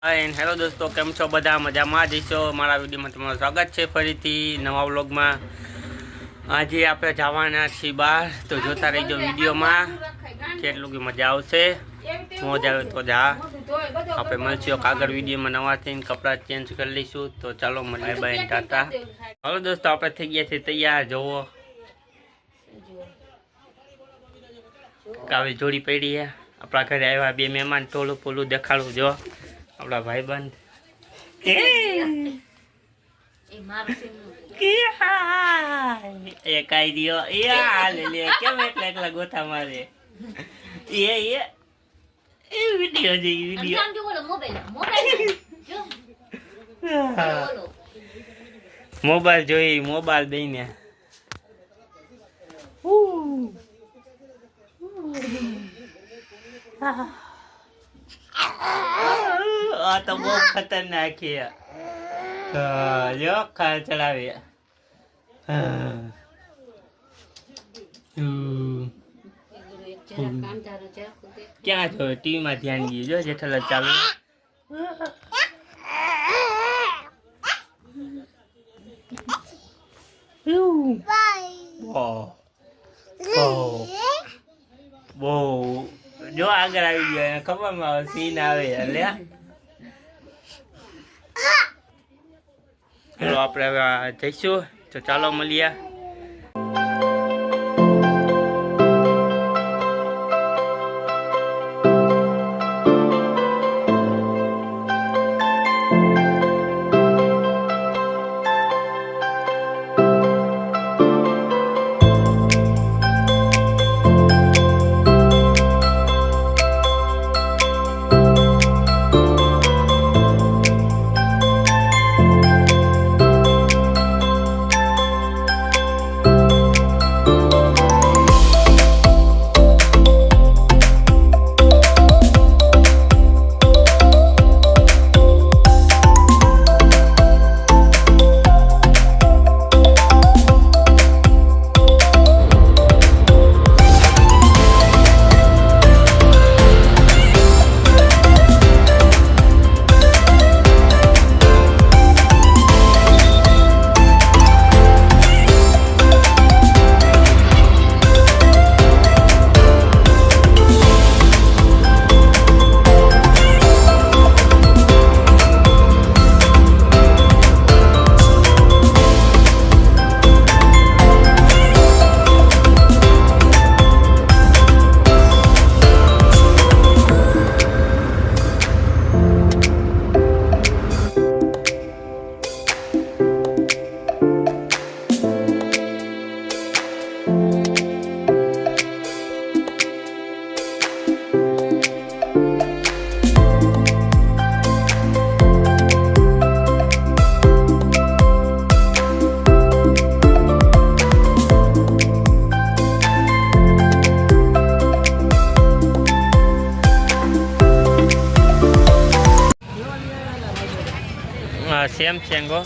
Hi hello દોસ્તો, કેમ છો બધા? મજામાં જઈશો મારા વિડીયોમાં તમારું સ્વાગત છે ફરીથી નવા વ્લોગમાં. આજે આપણે જવાના છીએ બહાર, તો જોતા રહીજો વિડીયોમાં. કેટલું કે મજા આવશે. મોજ આવે તો જા. આપણે મળશું કાગળ વિડીયોમાં નવા થઈને, કપડાં ચેન્જ કરી લઈશું. તો ચાલો મને બાય ટાટા. હાલો દોસ્તો, આપણે થઈ ગયા છીએ તૈયાર. જોવો કાવી જોડી પડી છે. આપણા ઘરે આવ્યા બે મહેમાન ટોલું પોલું દેખાડું જો આપણા ભાઈબંધ. એ. કાઈ દિયો એ આ લે લે. કેમ એકલા એકલા ગોથા મારે? એ એ. એ વિડિયો છે વિડિયો. મોબાઈલ જોઈ મોબાઈલ દઈને આ તો બહુ ખતરનાક છે હા, જો ખા ચડાવે હા. હમ. ક્યાં છો ટીવી માં ધ્યાન ગયું જો જેઠાલાલ ચાલુ બહુ બહુ બહુ જો આગળ આવી ગયો એને ખબરમાં સીન આવે એટલે ચાલો આપણે હવે જઈશું. તો ચાલો મળીએ. bien, Chengo.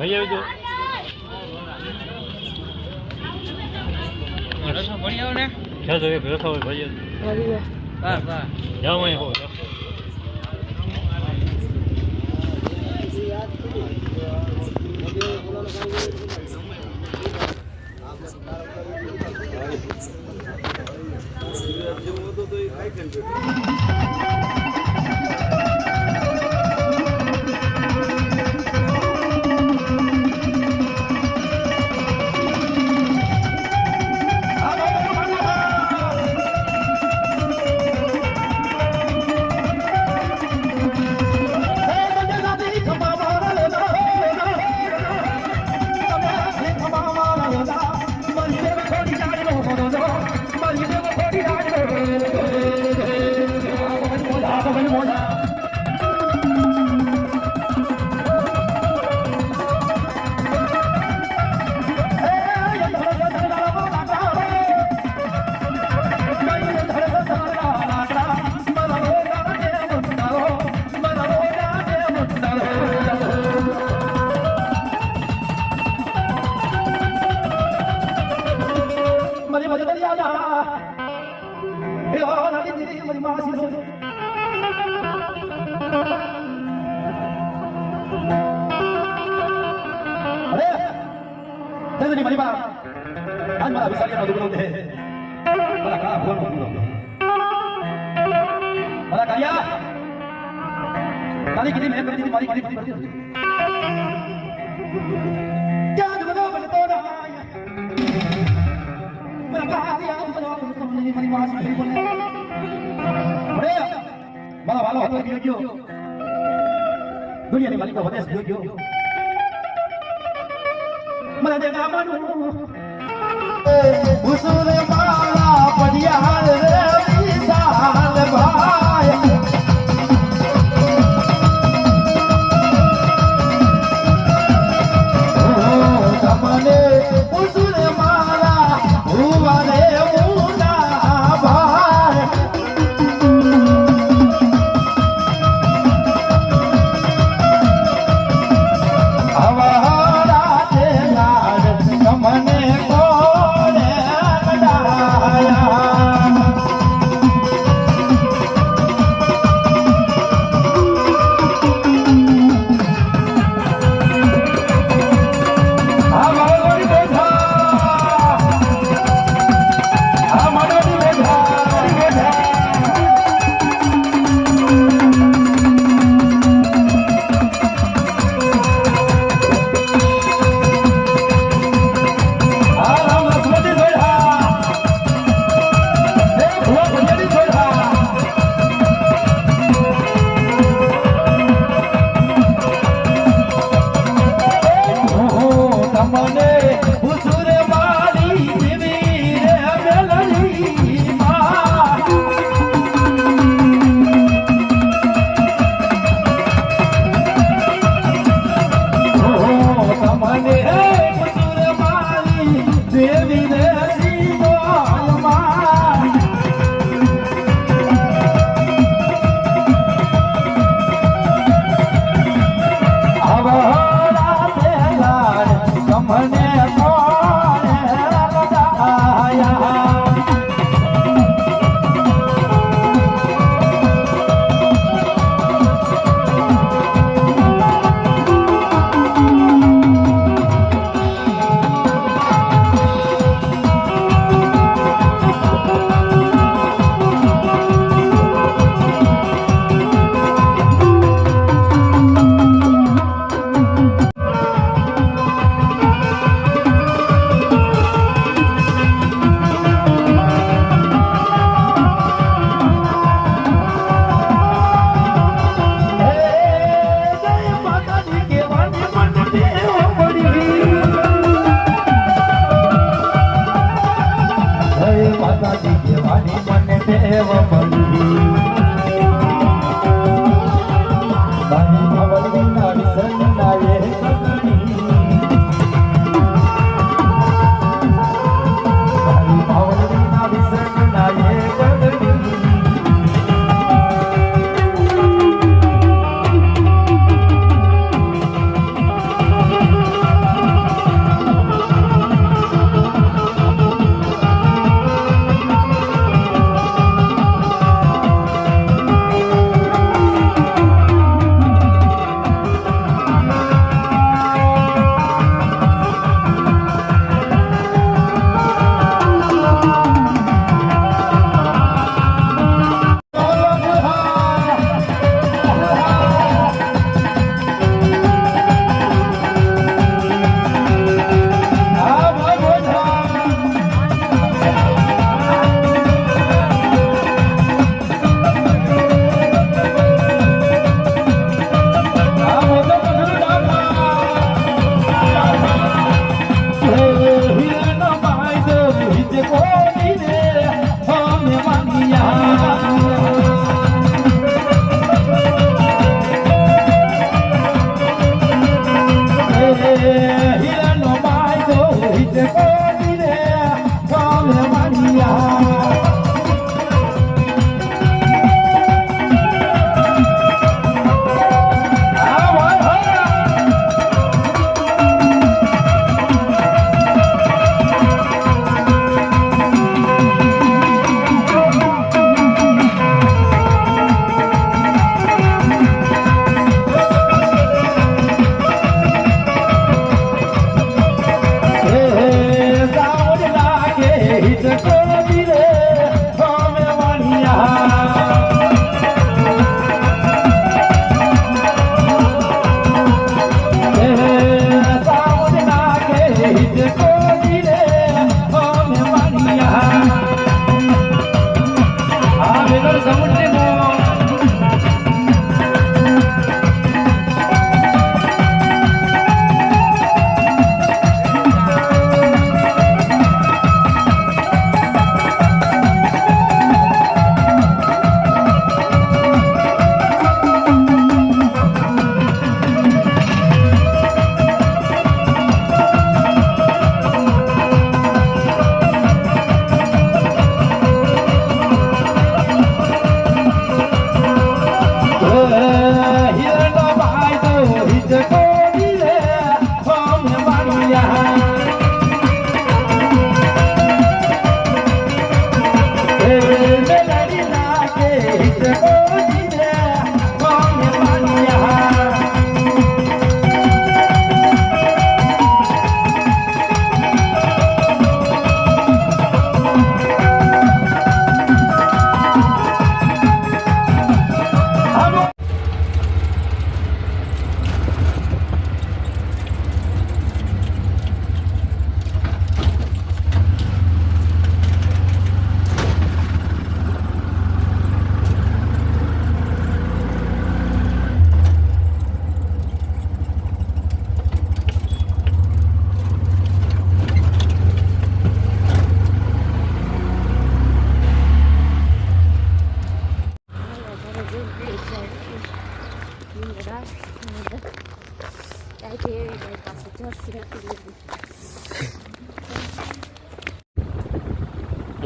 ભાઈ આવજો રસો ભરી આવો ને જાજો એક રસો હોય ભાઈ આવજો બસ બસ જાઓ અહીં હો તેની મની બા આજ મારા વિસારીનો દુબળો દે મારા કા ફોન દુબળો દે મારા કાયા તારી કીધી મેં કરી દીધી, મારી કીધી કરી દીધી. ત્યાં દુબળો બનતો ના મારા કાયા દુબળો બનતો મને મારી માસ કરી બોલે. અરે, મારા વાલો હતો ગયો. દુનિયાની માલિકો વધે ગયો ગયો. મને દે ગામનું মনে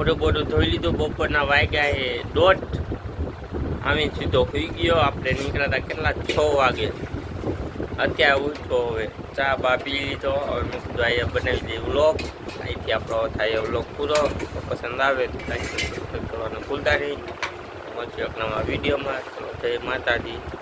મોઢું બોઢું ધોઈ લીધું, બપોરના વાગ્યા એ દોઢ. આવીને સીધો સુઈ ગયો. આપણે નીકળ્યા હતા કેટલા છ વાગે. અત્યારે ઉઠો હવે. ચા બા પી લીધો. હવે મેં કીધું અહીંયા બનાવી દઈએ વ્લોગ. અહીંથી આપણો થાય વ્લોગ પૂરો. પસંદ આવે તો લાઈક કરવાનું ભૂલતા નહીં. મળશે એક નવા વિડીયોમાં. ચલો જય માતાજી.